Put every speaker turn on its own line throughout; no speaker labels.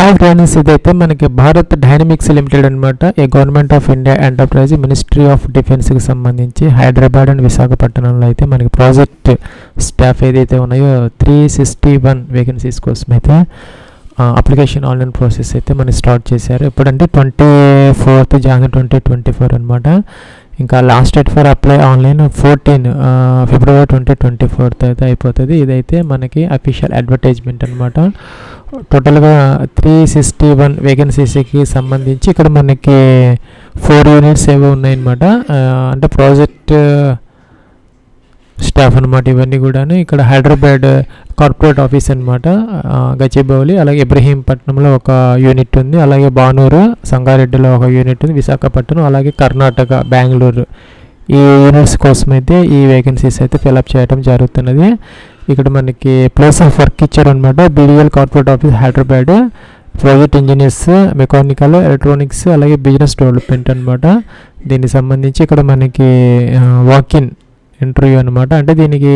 Hi friends ఇదైతే మనకి Bharat dynamics limited అనమాట a government of India enterprise ministry of డిఫెన్స్కి సంబంధించి హైదరాబాద్ అండ్ విశాఖపట్నంలో అయితే మనకి ప్రాజెక్ట్ స్టాఫ్ ఏదైతే ఉన్నాయో త్రీ సిక్స్టీ వన్ వేకెన్సీస్ కోసం అయితే అప్లికేషన్ ఆన్లైన్ ప్రాసెస్ అయితే మనం స్టార్ట్ చేశారు. ఇప్పుడంటే twenty fourth January twenty twenty four అనమాట ఇంకా last date for apply online fourteen February twenty twenty fourth అయితే అయిపోతుంది. ఇదైతే మనకి అఫీషియల్ అడ్వర్టైజ్మెంట్ అనమాట టోటల్గా త్రీ సిక్స్టీ వన్ వేకెన్సీస్కి సంబంధించి ఇక్కడ మనకి ఫోర్ యూనిట్స్ ఏవో ఉన్నాయన్నమాట. అంటే ప్రాజెక్ట్ స్టాఫ్ అనమాట ఇవన్నీ కూడాను. ఇక్కడ హైదరాబాద్ కార్పొరేట్ ఆఫీస్ అనమాట గచ్చిబౌలి అలాగే ఇబ్రహీంపట్నంలో ఒక యూనిట్ ఉంది అలాగే బానూరు సంగారెడ్డిలో ఒక యూనిట్ ఉంది విశాఖపట్నం అలాగే కర్ణాటక బెంగళూరు. ఈ యూనిట్స్ కోసం అయితే ఈ వేకెన్సీస్ అయితే ఫిలప్ చేయడం జరుగుతున్నది. ఇక్కడ మనకి ప్లేస్ ఆఫ్ వర్క్ ఇచ్చారనమాట BDL corporate office Hyderabad project engineers mechanical electronics అలాగే బిజినెస్ డెవలప్మెంట్ అనమాట దీనికి సంబంధించి ఇక్కడ మనకి వాకిన్ ఇంటర్వ్యూ అనమాట అంటే దీనికి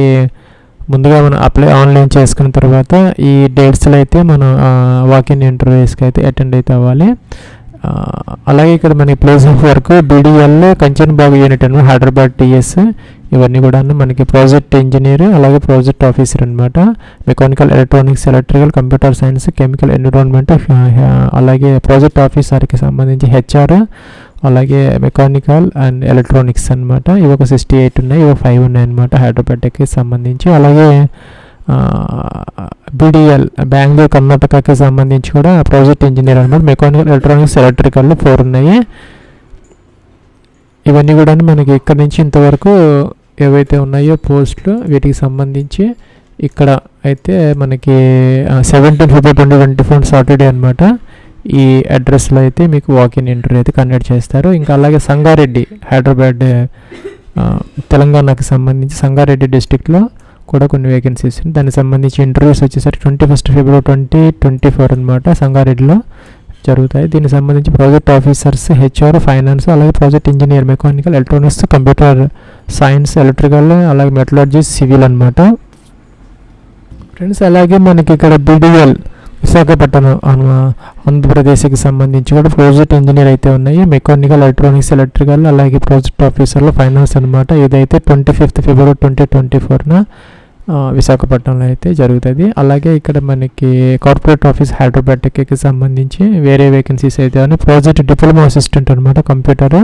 ముందుగా మనం అప్లై ఆన్లైన్ చేసుకున్న తర్వాత ఈ డేట్స్లో అయితే మనం వాకిన్ ఇంటర్వ్యూస్కి అయితే అటెండ్ అయితే అవ్వాలి. అలాగే ఇక్కడ మనకి place of work BDL Kanchanbagh unit అనమాట హైదరాబాద్ టీఎస్ ఇవన్నీ కూడా మనకి ప్రాజెక్ట్ ఇంజనీర్ అలాగే ప్రాజెక్ట్ ఆఫీసర్ అనమాట mechanical electronics electrical computer science chemical environment అలాగే ప్రాజెక్ట్ ఆఫీసర్కి సంబంధించి హెచ్ఆర్ అలాగే మెకానికల్ అండ్ ఎలక్ట్రానిక్స్ అనమాట ఇవి ఒక సిక్స్టీ ఎయిట్ ఉన్నాయి ఇవి ఫైవ్ ఉన్నాయి అనమాట హైదరాబాద్కి సంబంధించి. అలాగే బీడిఎల్ బెంగళూరు కర్ణాటకకి సంబంధించి కూడా ప్రాజెక్ట్ ఇంజనీర్ అనమాట మెకానికల్ ఎలక్ట్రానిక్స్ ఎలక్ట్రికల్ ఫోర్ ఉన్నాయి. ఇవన్నీ కూడా మనకి ఇక్కడ నుంచి ఇంతవరకు ఏవైతే ఉన్నాయో పోస్టులు వీటికి సంబంధించి ఇక్కడ అయితే మనకి seventeen February twenty twenty four Saturday అనమాట ఈ అడ్రస్లో అయితే మీకు వాకిన్ ఇంటర్వ్యూ అయితే కండక్ట్ చేస్తారు. ఇంకా అలాగే సంగారెడ్డి హైదరాబాద్ తెలంగాణకు తెలంగాణకి సంబంధించి సంగారెడ్డి డిస్టిక్లో కూడా కొన్ని వేకెన్సీస్ దానికి సంబంధించి ఇంటర్వ్యూస్ వచ్చేసరికి twenty first February twenty twenty four అనమాట సంగారెడ్డిలో జరుగుతాయి. దీనికి సంబంధించి ప్రాజెక్ట్ ఆఫీసర్స్ హెచ్ఆర్ ఫైనాన్స్ అలాగే project engineer mechanical electronics computer science electrical అలాగే మెటలర్జీ సివిల్ అనమాట ఫ్రెండ్స్ అలాగే మనకి ఇక్కడ బీడిఎల్ విశాఖపట్నం ఆంధ్రప్రదేశ్కి సంబంధించి కూడా ప్రాజెక్ట్ ఇంజనీర్ అయితే ఉన్నాయి. మెకానికల్ ఎలక్ట్రానిక్స్ ఎలక్ట్రికల్ అలాగే ప్రాజెక్ట్ ఆఫీసర్లో ఫైనాన్స్ అనమాట ఇదైతే twenty fifth February twenty twenty ఫోర్న విశాఖపట్నంలో అయితే జరుగుతుంది. అలాగే ఇక్కడ మనకి కార్పొరేట్ ఆఫీస్ హైదరాబాద్కి సంబంధించి వేరే వేకెన్సీస్ అయితే ఉన్నాయి. ప్రాజెక్ట్ డిప్లొమా అసిస్టెంట్ అనమాట కంప్యూటర్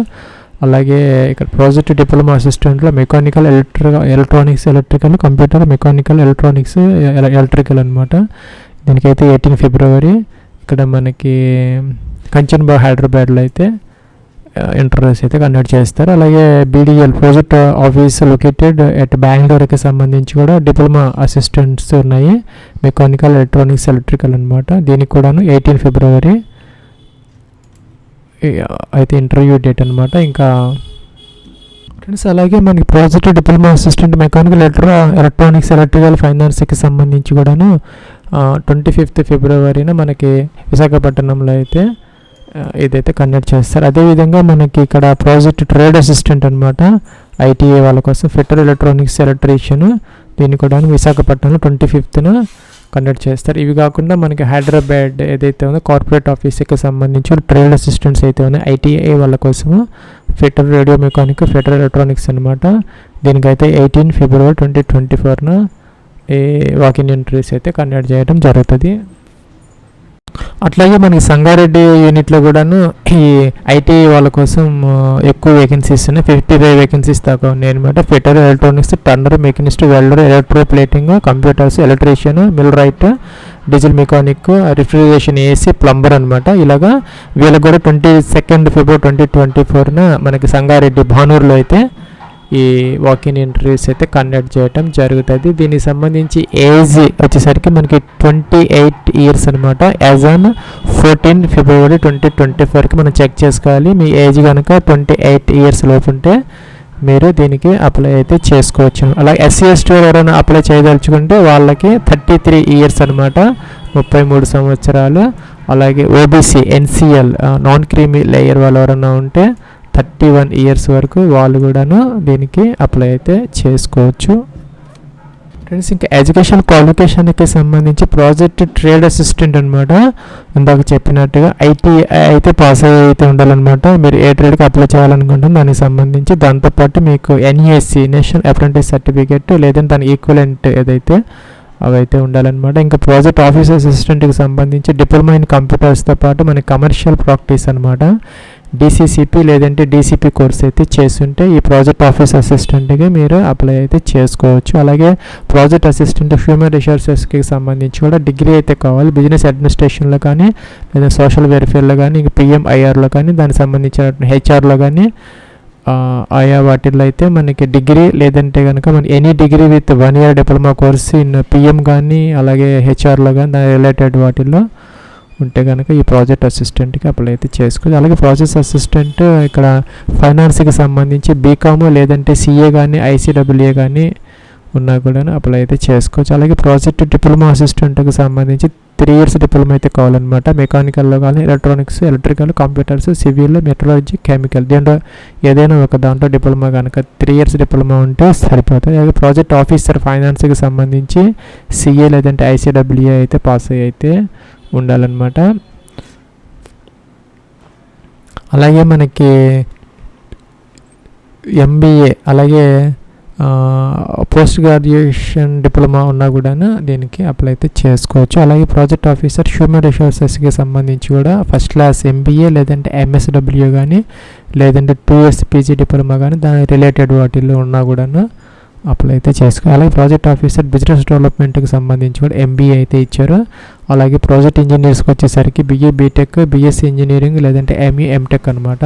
అలాగే ఇక్కడ project diploma అసిస్టెంట్లో mechanical electric electronics electrical computer mechanical electronics electrical అనమాట దీనికైతే ఎయిటీన్ ఫిబ్రవరి. ఇక్కడ మనకి కంచన్బాగ్ హైదరాబాద్లో అయితే ఇంటర్వ్యూస్ అయితే కండక్ట్ చేస్తారు. అలాగే BDL project office located at బెంగళూరుకి సంబంధించి కూడా డిప్లొమా అసిస్టెంట్స్ ఉన్నాయి. మెకానికల్ ఎలక్ట్రానిక్స్ ఎలక్ట్రికల్ అనమాట దీనికి కూడాను ఎయిటీన్ ఫిబ్రవరి. అయితే ఇంటర్వ్యూ డేట్ అనమాట ఇంకా ఫ్రెండ్స్ అలాగే మనకి project diploma assistant mechanical letter electronics electrical ఫైనాన్స్కి సంబంధించి కూడాను ట్వంటీ ఫిఫ్త్ ఫిబ్రవరిన మనకి విశాఖపట్నంలో అయితే ఇదైతే కండక్ట్ చేస్తారు. అదేవిధంగా మనకి ఇక్కడ ప్రాజెక్ట్ ట్రేడ్ అసిస్టెంట్ అనమాట ఐటీఐ వాళ్ళ కోసం ఫెటర్ ఎలక్ట్రానిక్స్ ఎలక్ట్రీషియన్ దీన్ని కూడా విశాఖపట్నంలో ట్వంటీ ఫిఫ్త్న కండక్ట్ చేస్తారు. ఇవి కాకుండా మనకి హైదరాబాద్ ఏదైతే ఉందో కార్పొరేట్ ఆఫీస్కి సంబంధించి ట్రేడ్ అసిస్టెంట్స్ అయితే ఉన్నాయి. ఐటీఐ వాళ్ళ కోసము fitter radio mechanic federal electronics అనమాట దీనికైతే ఎయిటీన్ ఫిబ్రవరి ట్వంటీ ట్వంటీ ఫోర్న ఈ వాకింగ్ ఇంటర్వ్యూస్ అయితే కండక్ట్ చేయడం జరుగుతుంది. అట్లాగే మనకి సంగారెడ్డి యూనిట్లో కూడాను ఈ ఐటీ వాళ్ళ కోసం ఎక్కువ వేకెన్సీస్ ఉన్నాయి. ఫిఫ్టీ ఫైవ్ వేకెన్సీస్ దాకా ఉన్నాయి అనమాట fitter electronics turner machinist welder electroplating computers electrician millwright diesel mechanic refrigeration AC plumber అనమాట ఇలాగా వీళ్ళకి కూడా twenty second February twenty twenty ఫోర్న మనకి సంగారెడ్డి భానూరులో అయితే ఈ వాకిన్ ఇంటర్వ్యూస్ అయితే కండక్ట్ చేయటం జరుగుతుంది. దీనికి సంబంధించి ఏజ్ వచ్చేసరికి మనకి ట్వంటీ ఎయిట్ ఇయర్స్ అనమాట as on fourteen February twenty twenty ఫోర్కి మనం చెక్ చేసుకోవాలి. మీ ఏజ్ కనుక ట్వంటీ ఎయిట్ ఇయర్స్ లోపు ఉంటే మీరు దీనికి అప్లై అయితే చేసుకోవచ్చు. అలాగే ఎస్సీ ఎస్టీ ఎవరైనా అప్లై చేయదలుచుకుంటే వాళ్ళకి థర్టీ త్రీ ఇయర్స్ అనమాట ముప్పై మూడు సంవత్సరాలు. అలాగే OBC NCL non creamy layer వాళ్ళు ఎవరైనా ఉంటే థర్టీ వన్ ఇయర్స్ వరకు వాళ్ళు కూడాను దీనికి అప్లై అయితే చేసుకోవచ్చు. ఫ్రెండ్స్ ఇంకా ఎడ్యుకేషన్ క్వాలిఫికేషన్కి సంబంధించి ప్రాజెక్ట్ ట్రేడ్ అసిస్టెంట్ అనమాట ఇందాక చెప్పినట్టుగా ఐటీ అయితే పాస్ అయ్యి అయితే ఉండాలన్నమాట. మీరు ఏ ట్రేడ్కి అప్లై చేయాలనుకుంటారో దానికి సంబంధించి దాంతోపాటు మీకు ఎన్ఈఎస్సి నేషనల్ అప్రెంటిస్ సర్టిఫికేట్ లేదంటే దాని ఈక్వలెంట్ ఏదైతే అవైతే ఉండాలన్నమాట. ఇంకా ప్రాజెక్ట్ ఆఫీస్ అసిస్టెంట్కి సంబంధించి డిప్లొమా ఇన్ కంప్యూటర్స్తో పాటు మన కమర్షియల్ ప్రాక్టీస్ అనమాట డీసీసీపీ లేదంటే డీసీపీ కోర్స్ అయితే చేస్తుంటే ఈ ప్రాజెక్ట్ ఆఫీస్ అసిస్టెంట్గా మీరు అప్లై అయితే చేసుకోవచ్చు. అలాగే ప్రాజెక్ట్ అసిస్టెంట్ హ్యూమన్ రిసోర్సెస్కి సంబంధించి కూడా డిగ్రీ అయితే కావాలి. బిజినెస్ అడ్మినిస్ట్రేషన్లో కానీ లేదా సోషల్ వెల్ఫేర్లో కానీ ఇంకా పిఎంఐఆర్లో కానీ దానికి సంబంధించిన హెచ్ఆర్లో కానీ ఆయా వాటిల్లో అయితే మనకి డిగ్రీ లేదంటే కనుక మన any degree with one year diploma course in PM కానీ అలాగే హెచ్ఆర్లో కానీ దాని రిలేటెడ్ వాటిల్లో ఉంటే కనుక ఈ ప్రాజెక్ట్ అసిస్టెంట్కి అప్లై అయితే చేసుకోవచ్చు. అలాగే ప్రాజెక్ట్ అసిస్టెంట్ ఇక్కడ ఫైనాన్స్కి సంబంధించి బీకామ్ లేదంటే సిఏ కానీ ఐసీడబ్ల్యూఏ కానీ ఉన్నా కూడా అప్లై అయితే చేసుకోవచ్చు. అలాగే ప్రాజెక్ట్ డిప్లొమా అసిస్టెంట్కి సంబంధించి త్రీ ఇయర్స్ డిప్లొమా అయితే కావాలన్నమాట. మెకానికల్లో కానీ electronics electrical computers civil metrology chemical దీంట్లో ఏదైనా ఒక దాంట్లో డిప్లొమా కనుక త్రీ ఇయర్స్ డిప్లొమా ఉంటే సరిపోతుంది. అలాగే ప్రాజెక్ట్ ఆఫీసర్ ఫైనాన్స్కి సంబంధించి సిఏ లేదంటే ఐసీడబ్ల్యూఏ అయితే పాస్ అయ్యి అయితే ఉండాలన్నమాట. అలాగే మనకి ఎంబీఏ అలాగే పోస్ట్ గ్రాడ్యుయేషన్ డిప్లొమా ఉన్నా కూడా దీనికి అప్లై అయితే చేసుకోవచ్చు. అలాగే ప్రాజెక్ట్ ఆఫీసర్ హ్యూమన్ రిసోర్సెస్కి సంబంధించి కూడా ఫస్ట్ క్లాస్ ఎంబీఏ లేదంటే ఎంఎస్డబ్ల్యూ కానీ లేదంటే టూఎస్ పీజీ డిప్లొమా కానీ దాని రిలేటెడ్ వాటిల్లో ఉన్నా కూడాను అప్లై అయితే చేసుకో అలాగే ప్రాజెక్ట్ ఆఫీసర్ బిజినెస్ డెవలప్మెంట్కి సంబంధించి కూడా ఎంబీఏ అయితే ఇచ్చారు. అలాగే ప్రాజెక్ట్ ఇంజనీర్స్కి వచ్చేసరికి బిఏ బీటెక్ బిఎస్సీ ఇంజనీరింగ్ లేదంటే ఎంఈ ఎంటెక్ అనమాట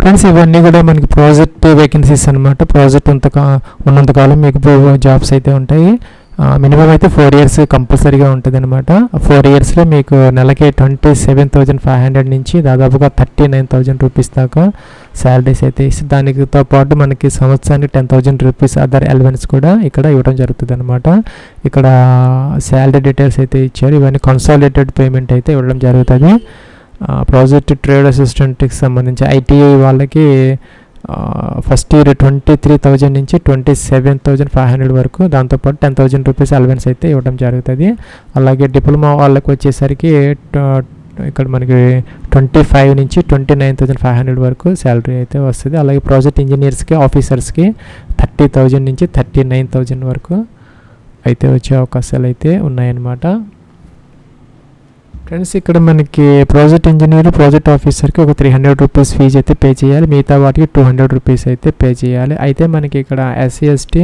ఫ్రెండ్స్ ఇవన్నీ కూడా మనకి ప్రాజెక్ట్ వేకెన్సీస్ అనమాట ప్రాజెక్ట్ ఉంత ఉన్నంతకాలం మీకు జాబ్స్ అయితే ఉంటాయి. మినిమం అయితే ఫోర్ ఇయర్స్ కంపల్సరీగా ఉంటుంది అనమాట ఫోర్ ఇయర్స్లో మీకు నెలకి twenty seven thousand five hundred నుంచి దాదాపుగా థర్టీ నైన్ థౌజండ్ రూపీస్ దాకా శాలరీస్ అయితే ఇస్తే దానితో పాటు మనకి సంవత్సరానికి ten thousand rupees other elements కూడా ఇక్కడ ఇవ్వడం జరుగుతుంది అనమాట ఇక్కడ శాలరీ డీటెయిల్స్ అయితే ఇచ్చారు. ఇవన్నీ కన్సాలిడేటెడ్ పేమెంట్ అయితే ఇవ్వడం జరుగుతుంది. ప్రాజెక్ట్ ట్రేడ్ అసిస్టెంట్కి సంబంధించి ఐటీఐ వాళ్ళకి first year twenty three thousand నుంచి twenty seven thousand five hundred వరకు దాంతోపాటు టెన్ థౌజండ్ రూపీస్ అలవెన్స్ అయితే ఇవ్వడం జరుగుతుంది. అలాగే డిప్లొమా వాళ్ళకి వచ్చేసరికి ఇక్కడ మనకి ట్వంటీ ఫైవ్ నుంచి twenty nine thousand five hundred వరకు శాలరీ అయితే వస్తుంది. అలాగే ప్రాజెక్ట్ ఇంజనీర్స్కి ఆఫీసర్స్కి థర్టీ థౌజండ్ నుంచి థర్టీ నైన్ థౌజండ్ వరకు అయితే వచ్చే అవకాశాలు అయితే ఉన్నాయన్నమాట. ఫ్రెండ్స్ ఇక్కడ మనకి ప్రాజెక్ట్ ఇంజనీర్ ప్రాజెక్ట్ ఆఫీసర్కి ఒక త్రీ హండ్రెడ్ రూపీస్ ఫీజు అయితే పే చేయాలి. మిగతా వాటికి టూ హండ్రెడ్ రూపీస్ అయితే పే చేయాలి. అయితే మనకి ఇక్కడ ఎస్సీ ఎస్టీ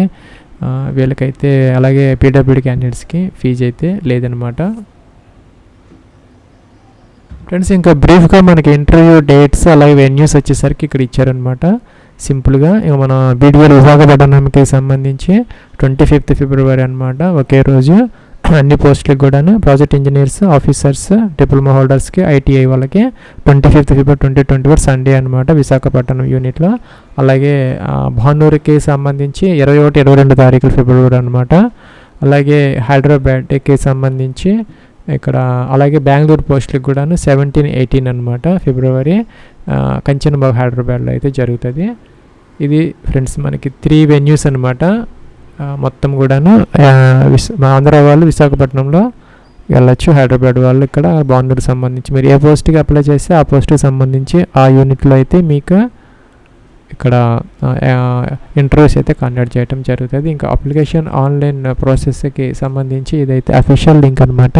వీళ్ళకైతే అలాగే పీడబ్ల్యూడి క్యాండిడేట్స్కి ఫీజు అయితే లేదనమాట ఫ్రెండ్స్ ఇంకా బ్రీఫ్గా మనకి ఇంటర్వ్యూ డేట్స్ అలాగే వెన్యూస్ వచ్చేసరికి ఇక్కడ ఇచ్చారనమాట సింపుల్గా ఇక మన బీడీఎల్ విభాగపట్టణంకి సంబంధించి ట్వంటీ ఫిఫ్త్ ఫిబ్రవరి అనమాట ఒకే రోజు. అన్ని పోస్టులకు కూడాను ప్రాజెక్ట్ ఇంజనీర్స్ ఆఫీసర్స్ డిప్లొమా హోల్డర్స్కి ఐటీఐ వాళ్ళకి twenty fifth February twenty twenty four Sunday అనమాట విశాఖపట్నం యూనిట్లో అలాగే భానూరుకి సంబంధించి ఇరవై ఒకటి ఇరవై రెండు తారీఖులు ఫిబ్రవరి అనమాట అలాగే హైదరాబాద్కి సంబంధించి ఇక్కడ అలాగే బెంగళూరు పోస్టులకు కూడాను సెవెంటీన్ ఎయిటీన్ అనమాట ఫిబ్రవరి కంచనబాబు హైదరాబాద్లో అయితే జరుగుతుంది. ఇది ఫ్రెండ్స్ మనకి త్రీ వెన్యూస్ అనమాట మొత్తం కూడాను మా ఆంధ్ర వాళ్ళు విశాఖపట్నంలో వెళ్ళొచ్చు. హైదరాబాద్ వాళ్ళు ఇక్కడ బాండూరు సంబంధించి. మీరు ఏ పోస్ట్కి అప్లై చేస్తే ఆ పోస్ట్కి సంబంధించి ఆ యూనిట్లో అయితే మీకు ఇక్కడ ఇంటర్వ్యూస్ అయితే కండక్ట్ చేయడం జరుగుతుంది. ఇంకా అప్లికేషన్ ఆన్లైన్ ప్రాసెస్కి సంబంధించి ఇదైతే అఫీషియల్ లింక్ అనమాట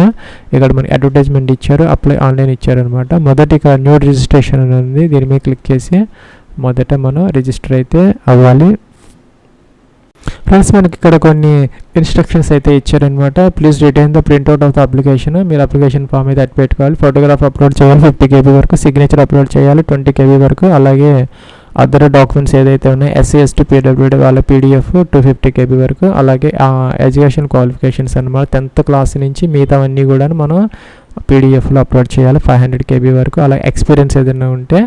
ఇక్కడ మనకి అడ్వర్టైజ్మెంట్ ఇచ్చారు అప్లై ఆన్లైన్ ఇచ్చారనమాట మొదటి ఇక్కడ న్యూ రిజిస్ట్రేషన్ అని ఉంది దీని మీద క్లిక్ చేసి మొదట మనం రిజిస్టర్ అయితే అవ్వాలి. ఫ్రెండ్స్ మనకి ఇక్కడ కొన్ని ఇన్స్ట్రక్షన్స్ అయితే ఇచ్చారనమాట please retain the printout of the application మీరు అప్లికేషన్ ఫామ్ అయితే అట్ పెట్టుకోవాలి ఫోటోగ్రాఫ్ అప్లోడ్ చేయాలి ఫిఫ్టీ కేబీ వరకు సిగ్నేచర్ అప్లోడ్ చేయాలి. ట్వంటీ కేబీ వరకు. అలాగే అదర్ డాక్యుమెంట్స్ ఏదైతే ఉన్నాయో ఎస్సీ ఎస్టీ పీడబ్ల్యూడీ వాళ్ళ పీడిఎఫ్ టూ ఫిఫ్టీ కేబీ వరకు అలాగే ఎడ్యుకేషన్ క్వాలిఫికేషన్స్ అనమాట టెన్త్ క్లాస్ నుంచి మిగతావన్నీ కూడా మనం పీడిఎఫ్లో అప్లోడ్ చేయాలి ఫైవ్ హండ్రెడ్ కేబీ వరకు. అలాగే ఎక్స్పీరియన్స్ ఏదైనా ఉంటే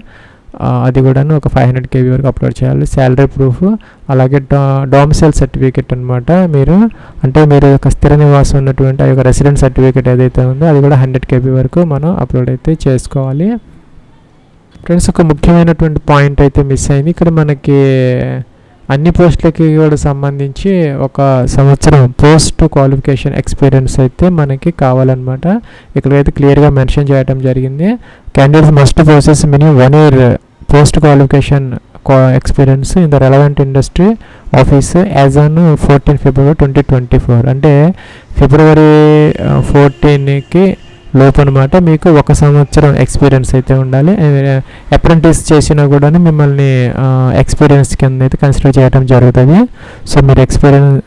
అది కూడా ఒక ఫైవ్ హండ్రెడ్ కేబీ వరకు అప్లోడ్ చేయాలి. శాలరీ ప్రూఫ్ అలాగే డో డామిసైల్ సర్టిఫికేట్ అనమాట మీరు అంటే మీరు ఒక స్థిర నివాసం ఉన్నటువంటి ఆ యొక్క రెసిడెంట్ సర్టిఫికేట్ ఏదైతే ఉందో అది కూడా హండ్రెడ్ కేబీ వరకు మనం అప్లోడ్ అయితే చేసుకోవాలి. ఫ్రెండ్స్ ఒక ముఖ్యమైనటువంటి పాయింట్ అయితే మిస్ అయింది. ఇక్కడ మనకి అన్ని పోస్టులకి కూడా సంబంధించి ఒక సంవత్సరం పోస్ట్ క్వాలిఫికేషన్ ఎక్స్పీరియన్స్ అయితే మనకి కావాలన్నమాట. ఇక్కడైతే క్లియర్గా మెన్షన్ చేయడం జరిగింది. Candidates must possess minimum one year post qualification experience in the relevant industry office as on fourteen February twenty twenty four. అంటే ఫిబ్రవరి ఫోర్టీన్కి లోపు అనమాట మీకు ఒక సంవత్సరం ఎక్స్పీరియన్స్ అయితే ఉండాలి. అప్రెంటిస్ చేసినా కూడా మిమ్మల్ని ఎక్స్పీరియన్స్ కింద అయితే కన్సిడర్ చేయడం జరుగుతుంది. సో మీరు ఎక్స్పీరియన్స్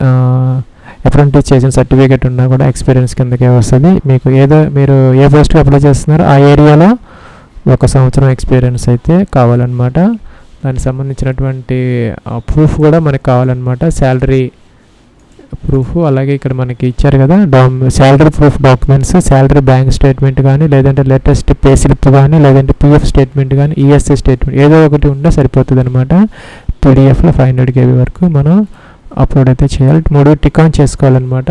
అప్రెంటిస్ చేసిన సర్టిఫికేట్ ఉన్నా కూడా ఎక్స్పీరియన్స్ కిందకే వస్తుంది. మీకు ఏదో మీరు ఏ పోస్ట్కి అప్లై చేస్తున్నారో ఆ ఏరియాలో ఒక సంవత్సరం ఎక్స్పీరియన్స్ అయితే కావాలన్నమాట. దానికి సంబంధించినటువంటి ప్రూఫ్ కూడా మనకు కావాలన్నమాట. శాలరీ ప్రూఫ్ అలాగే ఇక్కడ మనకి ఇచ్చారు కదా dam salary proof documents salary bank statement కానీ లేదంటే లేటెస్ట్ పే స్లిప్ కానీ లేదంటే పిఎఫ్ స్టేట్మెంట్ కానీ ఈఎస్ఐ స్టేట్మెంట్ ఏదో ఒకటి ఉంటే సరిపోతుంది అనమాట పీడిఎఫ్లో ఫైవ్ హండ్రెడ్ కేబీ వరకు మనం అప్లోడ్ అయితే చేయాలి. మూడు టిక్ ఆన్ చేసుకోవాలన్నమాట.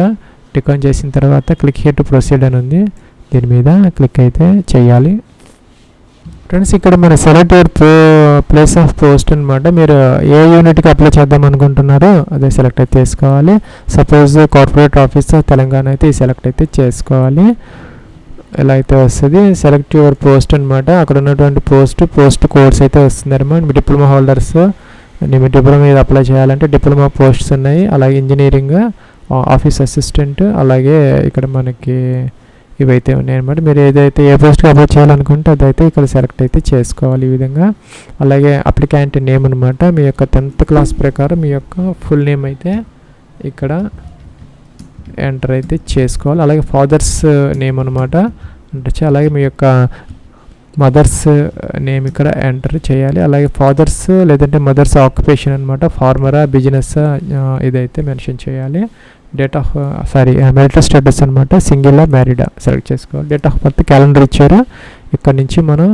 టిక్ ఆన్ చేసిన తర్వాత క్లిక్ హియర్ టు ప్రొసీడ్ అని ఉంది. దీని మీద క్లిక్ అయితే చేయాలి. ఫ్రెండ్స్ ఇక్కడ మన సెలెక్ట్ యువర్ పో ప్లేస్ ఆఫ్ పోస్ట్ అనమాట మీరు ఏ యూనిట్కి అప్లై చేద్దాం అనుకుంటున్నారో అదే సెలెక్ట్ అయితే చేసుకోవాలి. సపోజ్ కార్పొరేట్ ఆఫీస్ తెలంగాణ అయితే ఈ సెలెక్ట్ అయితే చేసుకోవాలి. ఎలా అయితే వస్తుంది. సెలెక్ట్ యువర్ పోస్ట్ అనమాట అక్కడ ఉన్నటువంటి పోస్ట్ పోస్ట్ కోర్స్ అయితే వస్తుంది అనమాట మీ డిప్లొమా హోల్డర్స్ మీ డిప్లొమా మీద అప్లై చేయాలంటే డిప్లొమా పోస్ట్స్ ఉన్నాయి. అలాగే ఇంజనీరింగ్ ఆఫీస్ అసిస్టెంట్ అలాగే ఇక్కడ మనకి ఇవైతే ఉన్నాయన్నమాట. మీరు ఏదైతే ఏ పోస్ట్కి అప్లై చేయాలనుకుంటే అదైతే ఇక్కడ సెలెక్ట్ అయితే చేసుకోవాలి ఈ విధంగా. అలాగే అప్లికాంట్ నేమ్ అనమాట మీ యొక్క టెన్త్ క్లాస్ ప్రకారం మీ యొక్క ఫుల్ నేమ్ అయితే ఇక్కడ ఎంటర్ అయితే చేసుకోవాలి. అలాగే ఫాదర్స్ నేమ్ అనమాట అంటే అలాగే మీ యొక్క మదర్స్ నేమ్ ఇక్కడ ఎంటర్ చేయాలి. అలాగే ఫాదర్స్ లేదంటే మదర్స్ ఆక్యుపేషన్ అనమాట ఫార్మరా బిజినెస్ ఇదైతే మెన్షన్ చేయాలి. Date of sorry marital status అనమాట సింగిల్ మ్యారీడా సెలెక్ట్ చేసుకోవాలి. డేట్ ఆఫ్ బర్త్ క్యాలెండర్ ఇచ్చారు. ఇక్కడ నుంచి మనం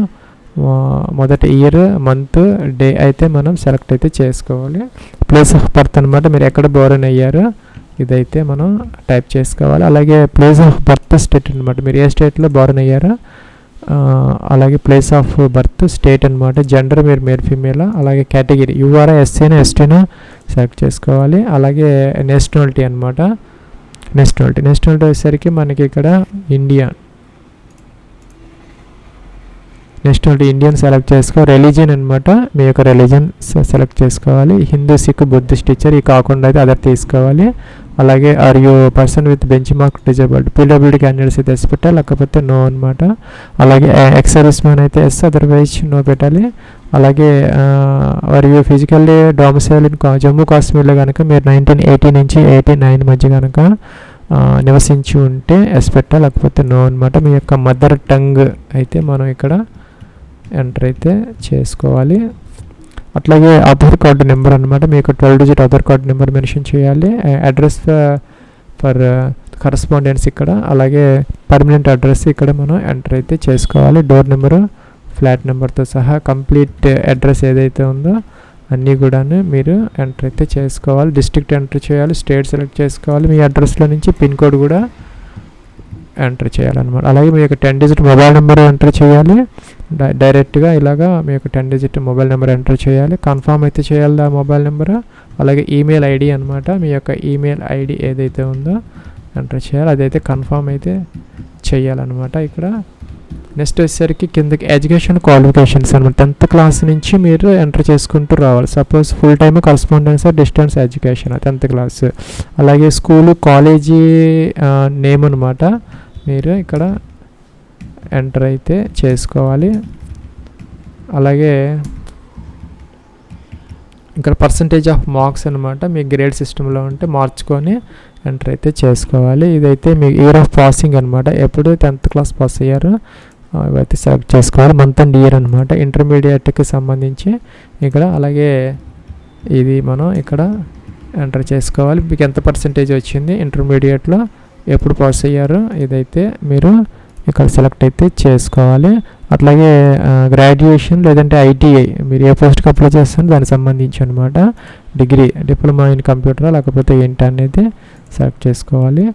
మొదటి ఇయర్ మంత్ డే అయితే మనం సెలెక్ట్ అయితే చేసుకోవాలి. ప్లేస్ ఆఫ్ బర్త్ అనమాట మీరు ఎక్కడ బోర్న్ అయ్యారో ఇదైతే మనం టైప్ చేసుకోవాలి. అలాగే ప్లేస్ ఆఫ్ బర్త్ స్టేట్ అనమాట మీరు ఏ స్టేట్లో బోర్న్ అయ్యారో అలాగే ప్లేస్ ఆఫ్ బర్త్ స్టేట్ అనమాట జెండర్ మీరు మేల్ ఫీమేల్ అలాగే కేటగిరీ యూఆర్ఆ ఎస్సీనా ఎస్టీనా సెలెక్ట్ చేసుకోవాలి. అలాగే నేషనాలిటీ అనమాట నేషనాలిటీ నేషనాలిటీ వచ్చేసరికి మనకి ఇక్కడ ఇండియా నేషనాలిటీ ఇండియన్ సెలెక్ట్ చేసుకో. రిలీజియన్ అనమాట మీ యొక్క రిలీజియన్ సెలెక్ట్ చేసుకోవాలి. హిందూ సిక్ బుద్ధిస్ట్ టీచర్ ఈ కాకుండా అయితే అదర్ తీసుకోవాలి. అలాగే are you person with benchmark disabled PWD candidates అయితే ఎస్ పెట్టాలి లేకపోతే నో అనమాట అలాగే ఎక్స్ సర్వీస్ మ్యాన్ అయితే ఎస్ అదర్వైజ్ నో పెట్టాలి. అలాగే మరియు ఫిజికల్లీ డామిసైల్ ఇన్ జమ్మూ కాశ్మీర్లో కనుక మీరు నైన్టీన్ ఎయిటీ నుంచి ఎయిటీ నైన్ మధ్య కనుక నివసించి ఉంటే ఎస్ పెట్టాలి లేకపోతే నో అనమాట మీ యొక్క మదర్ టంగ్ అయితే మనం ఇక్కడ ఎంటర్ అయితే చేసుకోవాలి. అట్లాగే ఆధార్ కార్డు నెంబర్ అనమాట మీకు twelve digit Aadhaar card number mention చేయాలి. అడ్రస్ ఫర్ కరస్పాండెన్స్ ఇక్కడ. అలాగే పర్మనెంట్ అడ్రస్ ఇక్కడ మనం ఎంటర్ అయితే చేసుకోవాలి. డోర్ నెంబరు ఫ్లాట్ నెంబర్తో సహా కంప్లీట్ అడ్రస్ ఏదైతే ఉందో అన్నీ కూడాను మీరు ఎంటర్ అయితే చేసుకోవాలి. డిస్ట్రిక్ట్ ఎంటర్ చేయాలి. స్టేట్ సెలెక్ట్ చేసుకోవాలి. మీ అడ్రస్లో నుంచి పిన్ కోడ్ కూడా ఎంటర్ చేయాలన్నమాట. అలాగే మీ యొక్క ten digit mobile number enter చేయాలి. డైరెక్ట్గా ఇలాగా మీ యొక్క ten digit mobile number enter చేయాలి. కన్ఫామ్ అయితే చేయాలి ఆ మొబైల్ నెంబర్ అలాగే ఈమెయిల్ ఐడి అనమాట మీ యొక్క ఈమెయిల్ ఐడి ఏదైతే ఉందో ఎంటర్ చేయాలి. అదైతే కన్ఫామ్ అయితే చేయాలన్నమాట ఇక్కడ. నెక్స్ట్ వచ్చేసరికి కిందకి ఎడ్యుకేషన్ క్వాలిఫికేషన్స్ అనమాట టెన్త్ క్లాస్ నుంచి మీరు ఎంటర్ చేసుకుంటూ రావాలి. Suppose full time correspondence distance education tenth class అలాగే స్కూలు కాలేజీ నేమ్ అనమాట మీరు ఇక్కడ ఎంటర్ అయితే చేసుకోవాలి. అలాగే ఇక్కడ పర్సంటేజ్ ఆఫ్ మార్క్స్ అనమాట మీ గ్రేడ్ సిస్టంలో ఉంటే మార్చుకొని ఎంటర్ అయితే చేసుకోవాలి. ఇదైతే మీ ఇయర్ ఆఫ్ పాసింగ్ అనమాట ఎప్పుడు టెన్త్ క్లాస్ పాస్ అయ్యారో ఇవైతే సెలెక్ట్ చేసుకోవాలి. మంత్ అండ్ ఇయర్ అనమాట ఇంటర్మీడియట్కి సంబంధించి ఇక్కడ అలాగే ఇది మనం ఇక్కడ ఎంటర్ చేసుకోవాలి. మీకు ఎంత పర్సంటేజ్ వచ్చింది? ఇంటర్మీడియట్లో ఎప్పుడు పాస్ అయ్యారో ఇదైతే మీరు ఇక్కడ సెలెక్ట్ అయితే చేసుకోవాలి. అట్లాగే గ్రాడ్యుయేషన్ లేదంటే ఐటీఐ మీరు ఏ పోస్ట్కి అప్లై చేస్తారో దానికి సంబంధించి అనమాట డిగ్రీ డిప్లొమా ఇన్ కంప్యూటర్ లేకపోతే ఏంటి అనేది సెలెక్ట్ చేసుకోవాలి.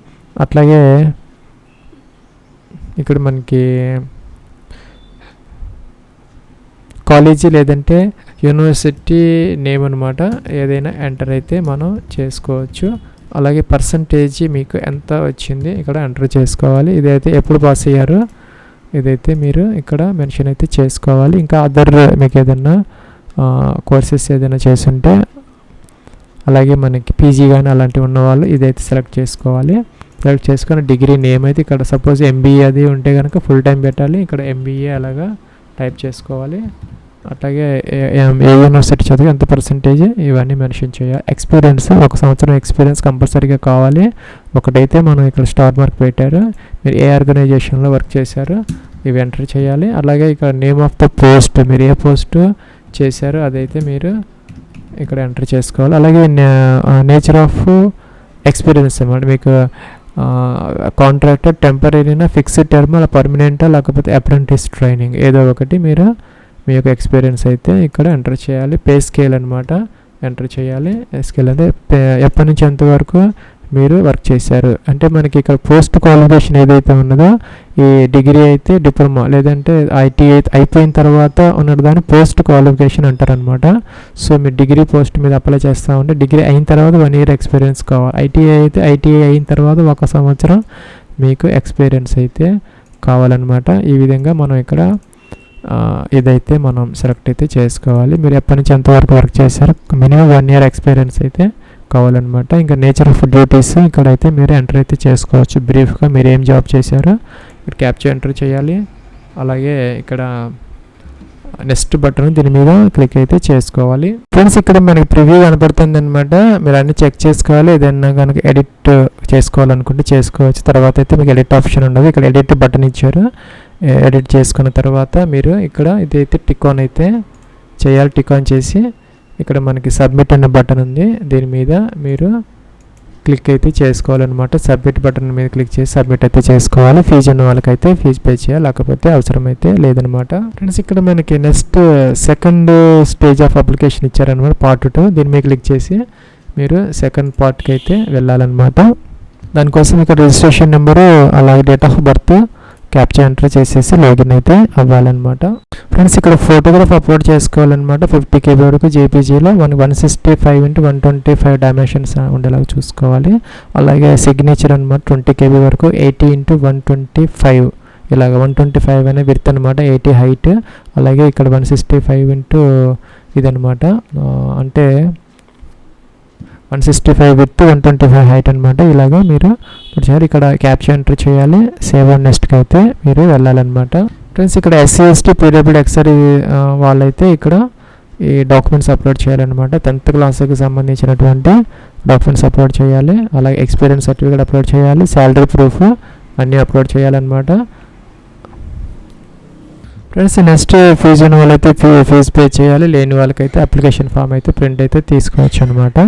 అట్లాగే ఇక్కడ మనకి కాలేజీ లేదంటే యూనివర్సిటీ నేమ్ అనమాట ఏదైనా ఎంటర్ అయితే మనం చేసుకోవచ్చు. అలాగే పర్సంటేజ్ మీకు ఎంత వచ్చింది ఇక్కడ ఎంటర్ చేసుకోవాలి. ఇదైతే ఎప్పుడు పాస్ అయ్యారో? ఇదైతే మీరు ఇక్కడ మెన్షన్ అయితే చేసుకోవాలి. ఇంకా అదర్ మీకు ఏదైనా కోర్సెస్ ఏదైనా చేస్తుంటే అలాగే మనకి పీజీ కానీ అలాంటివి ఉన్నవాళ్ళు ఇదైతే సెలెక్ట్ చేసుకోవాలి. సెలెక్ట్ చేసుకుని డిగ్రీ నేమ్ అయితే ఇక్కడ సపోజ్ ఎంబీఏ అది ఉంటే కనుక ఫుల్ టైం పెట్టాలి. ఇక్కడ ఎంబీఏ అలాగా టైప్ చేసుకోవాలి. అట్లాగే ఏ- యూనివర్సిటీ చదివి ఎంత పర్సంటేజ్ ఇవన్నీ మెన్షన్ చేయాలి ఎక్స్పీరియన్స్ ఒక సంవత్సరం ఎక్స్పీరియన్స్ కంపల్సరీగా కావాలి. ఒకటైతే మనం ఇక్కడ స్టార్ మార్క్ పెట్టారు. మీరు ఏ ఆర్గనైజేషన్లో వర్క్ చేశారు ఇవి ఎంటర్ చేయాలి. అలాగే ఇక్కడ నేమ్ ఆఫ్ ద పోస్ట్ మీరు ఏ పోస్ట్ చేశారో అదైతే మీరు ఇక్కడ ఎంటర్ చేసుకోవాలి. అలాగే నేచర్ ఆఫ్ ఎక్స్పీరియన్స్ అనమాట మీకు కాంట్రాక్టర్ టెంపరీనా ఫిక్స్డ్ టర్మ్ అలా పర్మనెంటా లేకపోతే అప్రెంటిస్ ట్రైనింగ్ ఏదో ఒకటి మీరు మీ యొక్క ఎక్స్పీరియన్స్ అయితే ఇక్కడ ఎంటర్ చేయాలి. పే స్కేల్ అనమాట ఎంటర్ చేయాలి. స్కేల్ అంటే ఎప్పటి నుంచి ఎంతవరకు మీరు వర్క్ చేశారు? అంటే మనకి ఇక్కడ పోస్ట్ క్వాలిఫికేషన్ ఏదైతే ఉన్నదో ఈ డిగ్రీ అయితే డిప్లొమా లేదంటే ఐటీఐ అయిపోయిన తర్వాత ఉన్న దాన్ని పోస్ట్ క్వాలిఫికేషన్ అంటారనమాట సో మీరు డిగ్రీ పోస్ట్ మీద అప్లై చేస్తూ ఉంటే డిగ్రీ అయిన తర్వాత వన్ ఇయర్ ఎక్స్పీరియన్స్ కావాలి. ఐటీఐ అయితే ఐటీఐ అయిన తర్వాత ఒక సంవత్సరం మీకు ఎక్స్పీరియన్స్ అయితే కావాలన్నమాట. ఈ విధంగా మనం ఇక్కడ ఇదైతే మనం సెలెక్ట్ అయితే చేసుకోవాలి. మీరు ఎప్పటి నుంచి ఎంతవరకు వర్క్ చేశారు మినిమం వన్ ఇయర్ ఎక్స్పీరియన్స్ అయితే కావాలన్నమాట. ఇంకా నేచర్ ఆఫ్ డ్యూటీస్ ఇక్కడైతే మీరు ఎంటర్ అయితే చేసుకోవచ్చు. బ్రీఫ్గా మీరు ఏం జాబ్ చేశారో ఇక్కడ క్యాప్చర్ ఎంటర్ చేయాలి. అలాగే ఇక్కడ నెక్స్ట్ బటన్ దీని మీద క్లిక్ అయితే చేసుకోవాలి. ఫ్రెండ్స్ ఇక్కడ మనకి ప్రివ్యూ కనపడుతుంది అనమాట మీరు అన్ని చెక్ చేసుకోవాలి. ఏదైనా కనుక ఎడిట్ చేసుకోవాలనుకుంటే చేసుకోవచ్చు. తర్వాత అయితే మీకు ఎడిట్ ఆప్షన్ ఉండదు. ఇక్కడ ఎడిట్ బటన్ ఇచ్చారు. ఎడిట్ చేసుకున్న తర్వాత మీరు ఇక్కడ ఇదైతే టికాన్ అయితే చేయాలి. టికాన్ చేసి ఇక్కడ మనకి సబ్మిట్ అనే బటన్ ఉంది. దీని మీద మీరు క్లిక్ అయితే చేసుకోవాలన్నమాట. సబ్మిట్ బటన్ మీద క్లిక్ చేసి సబ్మిట్ అయితే చేసుకోవాలి. ఫీజు ఉన్న వాళ్ళకైతే ఫీజు పే చేయాలి. లేకపోతే అవసరం అయితే లేదనమాట ఫ్రెండ్స్ ఇక్కడ మనకి next second stage of application ఇచ్చారనమాట పార్ట్ టూ. దీని మీద క్లిక్ చేసి మీరు సెకండ్ పార్ట్కి అయితే వెళ్ళాలన్నమాట. దానికోసం ఇక్కడ రిజిస్ట్రేషన్ నెంబరు అలాగే date of birth captcha enter చేసేసి లాగిన్ అయితే అవ్వాలన్నమాట. ఫ్రెండ్స్ ఇక్కడ ఫోటోగ్రాఫ్ అప్లోడ్ చేసుకోవాలన్నమాట. ఫిఫ్టీ కేబీ వరకు జేపీజీలో one one sixty five into one twenty five dimensions ఉండేలాగా చూసుకోవాలి. అలాగే సిగ్నేచర్ అనమాట ట్వంటీ కేబీ వరకు eighty into one twenty five ఇలాగ వన్ ట్వంటీ ఫైవ్ అనే విర్త్ అనమాట ఎయిటీ హైట్ అలాగే ఇక్కడ వన్ సిక్స్టీ ఫైవ్ ఇంటూ ఇదనమాట అంటే one sixty five with one twenty five height అనమాట ఇలాగా మీరు ఒకసారి ఇక్కడ క్యాప్చర్ ఎంటర్ చేయాలి. సేవ్ అండ్ నెక్స్ట్కి అయితే మీరు వెళ్ళాలన్నమాట. ఫ్రెండ్స్ ఇక్కడ ఎస్సీ ఎస్టీ పీడబ్ల్యూడి ఎక్సరీ వాళ్ళైతే ఇక్కడ ఈ డాక్యుమెంట్స్ అప్లోడ్ చేయాలన్నమాట. టెన్త్ క్లాస్కి సంబంధించినటువంటి డాక్యుమెంట్స్ అప్లోడ్ చేయాలి. అలాగే ఎక్స్పీరియన్స్ సర్టిఫికేట్ అప్లోడ్ చేయాలి. శాలరీ ప్రూఫ్ అన్నీ అప్లోడ్ చేయాలన్నమాట. ఫ్రెండ్స్ నెక్స్ట్ ఫీజు ఉన్న వాళ్ళైతే ఫీ ఫీజు పే చేయాలి. లేని వాళ్ళకైతే అప్లికేషన్ ఫామ్ అయితే ప్రింట్ అయితే తీసుకోవచ్చు అనమాట